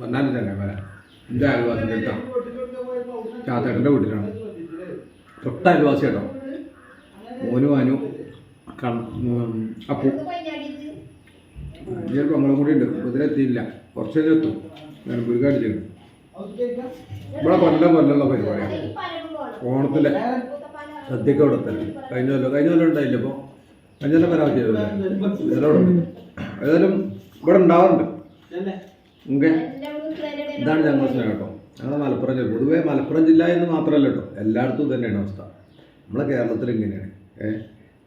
വന്നാലും തന്നെ വരാം. എന്റെ അയൽവാസിന്റെ അടുത്താണ് ചാത്തേട്ടന്റെ വീട്ടിലാണ്. തൊട്ട അയൽവാസി കേട്ടോ. മോനും ഉം, അപ്പു. ചിലപ്പോൾ പങ്ങളും കൂടി ഉണ്ട്. ഇതിലെത്തിയില്ല. കുറച്ച് ഞാൻ പുരുക്കാടിച്ചു ഇവിടെ കൊല്ലം കൊല്ലമുള്ള പരിപാടിയാണ് ഓണത്തിലെ സദ്യക്ക് അവിടെ തന്നെ. കഴിഞ്ഞ കൊല്ലം കഴിഞ്ഞ കൊല്ലം ഉണ്ടായില്ല ഇപ്പോൾ കഴിഞ്ഞ കൊല്ലം വരാൻ ചെയ്തല്ലേ ഏതായാലും ഇവിടെ ഉണ്ടാവാറുണ്ട്. ഇതാണ് ഞങ്ങളുടെ സ്നേഹം കേട്ടോ. ഞങ്ങൾ മലപ്പുറം ജില്ല പൊതുവേ മലപ്പുറം ജില്ല എന്ന് മാത്രമല്ല കേട്ടോ. എല്ലായിടത്തും തന്നെയാണ് അവസ്ഥ. നമ്മളെ കേരളത്തിൽ ഇങ്ങനെയാണ്. ഏഹ്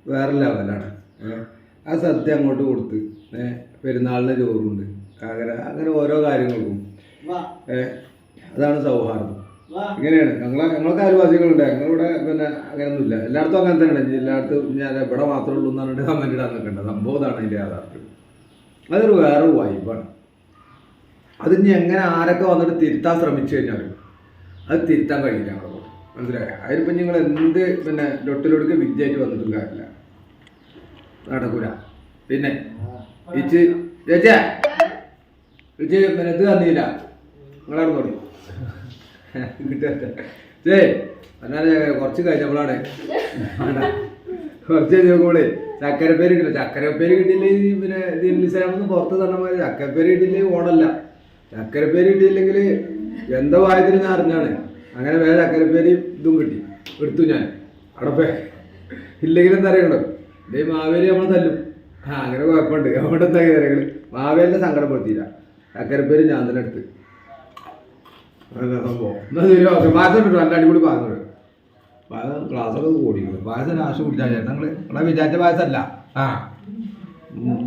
വേറെ ലെവലാണ്. ഏഹ് ആ സദ്യ അങ്ങോട്ട് കൊടുത്ത് ഏഹ് പെരുന്നാളിന് ചോറുണ്ട്. അങ്ങനെ അങ്ങനെ ഓരോ കാര്യങ്ങൾക്കും. ഏഹ് അതാണ് സൗഹാർദ്ദം. ഇങ്ങനെയാണ്. ഞങ്ങളെ ഞങ്ങൾക്ക് അയൽവാസികളുണ്ട് ഞങ്ങളിവിടെ പിന്നെ അങ്ങനെയൊന്നുമില്ല. എല്ലായിടത്തും അങ്ങനെ തന്നെയാണ്. എല്ലായിടത്തും ഞാൻ ഇവിടെ മാത്രമേ ഉള്ളൂ എന്നാണ് പറഞ്ഞിട്ട് കമന്റ് ഇടാൻ നിൽക്കേണ്ടത്. സംഭവം ഇതാണ് അതിന്റെ യാഥാർത്ഥ്യം. അതൊരു വേറെ വൈബാണ് അത് ഇനി എങ്ങനെ ആരൊക്കെ വന്നിട്ട് തിരുത്താൻ ശ്രമിച്ചു കഴിഞ്ഞാലും അത് തിരുത്താൻ കഴിയില്ല ഞങ്ങളെ കൊണ്ട്. മനസ്സിലായോ? അതിലിപ്പോൾ നിങ്ങൾ എന്ത് പിന്നെ ലൊട്ടിലൊടുക്ക് വിദ്യയായിട്ട് വന്നിട്ടും കാര്യമില്ല. നടക്കൂല. പിന്നെ ഇച്ച് ചേച്ചേ ഇച്ച് പിന്നെ ഇത് തന്നില്ല. നിങ്ങളവിടെ നോടി ചേ എന്നാലേ കുറച്ച് കഴിഞ്ഞപ്പോഴാണ്. കുറച്ച് കഴിഞ്ഞപ്പോളേ ചക്കരപ്പേര് കിട്ടില്ല ചക്കരപ്പേര് കിട്ടിയില്ലെങ്കിൽ പിന്നെ ദില്ലിസാമൊന്നും പുറത്ത് തന്നെ മാതിരി ചക്കരപ്പേര് കിട്ടിയില്ലെങ്കിൽ ഓണല്ല ചക്കരപ്പേര് കിട്ടിയില്ലെങ്കിൽ എന്താ ഞാൻ അറിഞ്ഞാണ്. അങ്ങനെ വേറെ ചക്കരപ്പേരി ഇതും കിട്ടി. എടുത്തു ഞാൻ. അടപ്പേ. ഇല്ലെങ്കിൽ എന്താ അറിയണ്ടോ ഇതേ മാവേലി നമ്മൾ തല്ലും. ആ അങ്ങനെ കുഴപ്പമുണ്ട്. അവിടെ എന്താ കാര്യങ്ങൾ മാവേലിനെ സങ്കടപ്പെടുത്തിയില്ല. ചക്കരപ്പേരി ഞാൻ തന്നെ എടുത്ത്. അല്ല സംഭവം? പായസം കിട്ടും നല്ല അടിപൊളി പായസം കിട്ടും. പായസം ക്ലാസ്സൊക്കെ കൂടിയിരുന്നു പായസം രാശി കുടിച്ചാൽ ചേട്ടാ നിങ്ങൾ നിങ്ങളെ വിചാരിച്ച പായസമല്ല ആ.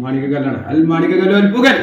മാണിക്കല്ലാണ് അൽ മാണിക്കല്ലോ അൽപ്പുകൽ